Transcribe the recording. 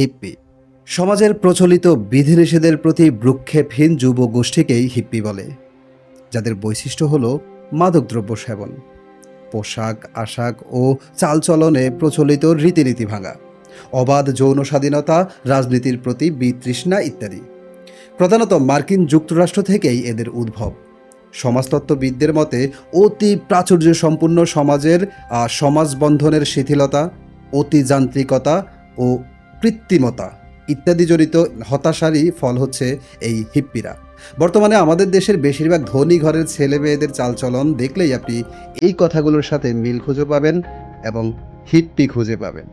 Hippie. সমাজের প্রচলিত বিধিনিষেধের প্রতি ভ্রুক্ষেপহীন যুব গোষ্ঠীকেই হিপ্পি বলে, যাদের বৈশিষ্ট্য হল মাদকদ্রব্য সেবন। পোশাক, আশাক ও চালচলনে প্রচলিত রীতিনীতি ভাঙা, অবাধ যৌন স্বাধীনতা, রাজনীতির প্রতি বিতৃষ্ণা ইত্যাদি। প্রধানত মার্কিন যুক্তরাষ্ট্র থেকেই এদের উদ্ভব। সমাজতত্ত্ববিদদের মতে, অতি প্রাচুর্য সম্পূর্ণ সমাজের সমাজবন্ধনের শিথিলতা অতিযান্ত্রিকতা ও কৃত্রিমতা ইত্যাদি জড়িত হতাশারই ফল হচ্ছে এই হিপ্পিরা। বর্তমানে আমাদের দেশের বেশিরভাগ ধনী ঘরের ছেলে মেয়েদের চালচলন দেখলেই আপনি এই কথাগুলোর সাথে মিল খুঁজে পাবেন এবং হিপ্পি খুঁজে পাবেন।